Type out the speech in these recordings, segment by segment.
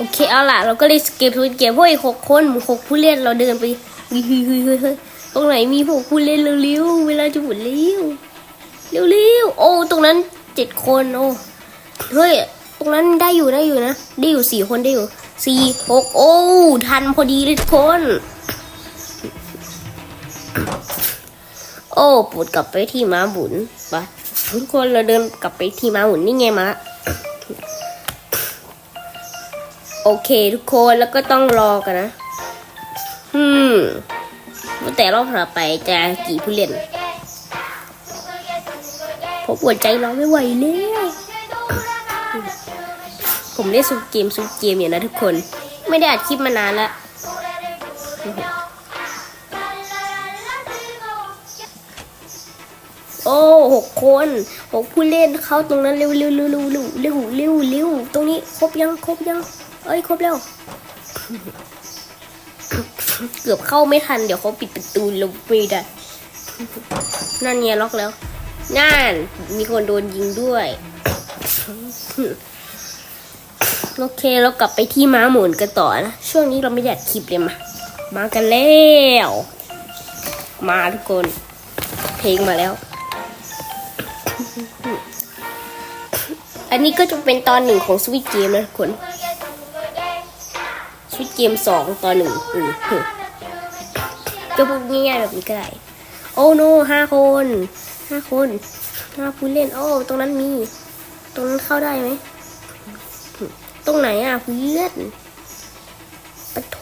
โอเคเอาล่ะ เราก็เลยเก็บทุนเก็บพวกอีกหกคนหกผู้เล่นเราเดินไปเฮ้ยเฮ้ยเฮ้ยเฮ้ยเฮ้ยตรงไหนมีหกผู้เล่นเร็วๆเวลาจะหมดเร็วเร็วๆโอ้ตรงนั้นเจ็ดคนโอ้เฮ้ยตรงนั้นได้อยู่ได้อยู่นะได้อยู่สี่คนได้อยู่สี่หกโอ้ทันพอดีเลยทุกคน โอ้ปวดกลับไปที่ม้าบุนไปทุกคนเราเดินกลับไปที่ม้าบุนนี่ไงม้า โอเคทุกคนแล้วก็ต้องรอกันนะ อืมแต่รอบถัดไปจะกี่ผู้เล่นผมปวดใจร้องไม่ไหวแล้วผมเล่นซุปเกมซุปเกมอย่างนะทุกคน ไม่ได้อัดคลิปมานานละโอ้หกคนหกผู้เล่นเข้าตรงนั้นเร็วเร็วเร็วเร็วเร็วเร็วเร็วตรงนี้ครบยังครบยัง เอ้ยครบแล้ว เกือบเข้าไม่ทัน เดี๋ยวเขาปิดประตูเราไม่ได้นั่นไงล็อกแล้ว นั่น มีคนโดนยิงด้วย โอเคเรากลับไปที่ม้าหมุนกันต่อนะ ช่วงนี้เราไม่ได้อัดคลิปเลยมา มากันแล้ว มาทุกคน เพลงมาแล้ว อันนี้ก็จะเป็นตอนหนึ่งของสวิตเกมนะทุกคน สวิตเกมสองตอนหนึ่งเออเออก็พูดง่ายๆแบบนี้ก็ได้ โอ้โนห้าคนห้าคนห้าผู้เล่น โอ้ ตรงนั้นมี ตรงนั้นเข้าได้ไหม ตรงไหนอะเพื่อนปะโท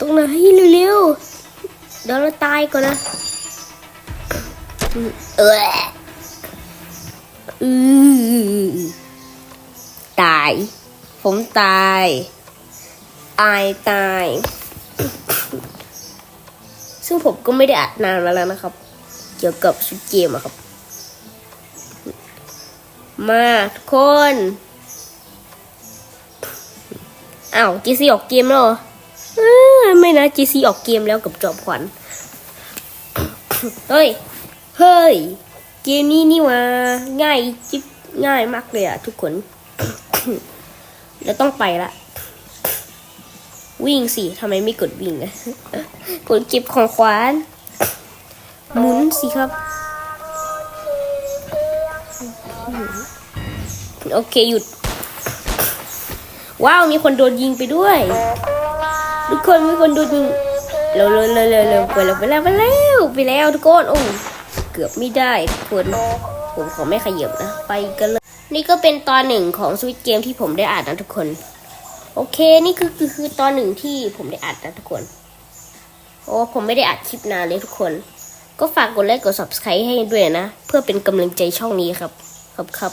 ตรงไหนเร็วๆ เดี๋ยวเราตายก่อนนะ เอออือตาย ผมตาย อายตาย ซึ่งผมก็ไม่ได้อัดนานมาแล้วนะครับ เกี่ยวกับชุดเกมอะครับ มาทุกคนอ้าวจีซีออกเกมแล้วเหรอไม่นะจีซีออกเกมแล้วกับจอบขวัญเฮ้ย เฮ้ย เกมนี้นี่ว่าง่ายจิ๊บง่ายมากเลยอะทุกคน แล้วต้องไปละ วิ่งสิทำไมไม่กดวิ่งอะกดเก็บของขวานหมุนสิครับโอเคหยุด ว้าวมีคนโดนยิงไปด้วย ทุกคนมีคนโดนยิงเร็วเร็วเร็วเร็วเร็วไปแล้วไปแล้วไปแล้วไปแล้วทุกคนโอ้เกือบไม่ได้ทุกคนผมขอไม่ขยับนะ ไปกันเลย นี่ก็เป็นตอนหนึ่งของสวิตเกมที่ผมได้อ่านนะทุกคน โอเคนี่คือคือคือตอนหนึ่งที่ผมได้อัดนะทุกคน โอ้ผมไม่ได้อัดคลิปนานเลยทุกคน ก็ฝากกดไลค์กด subscribe ให้ด้วยนะ เพื่อเป็นกำลังใจช่องนี้ครับ ครับครับ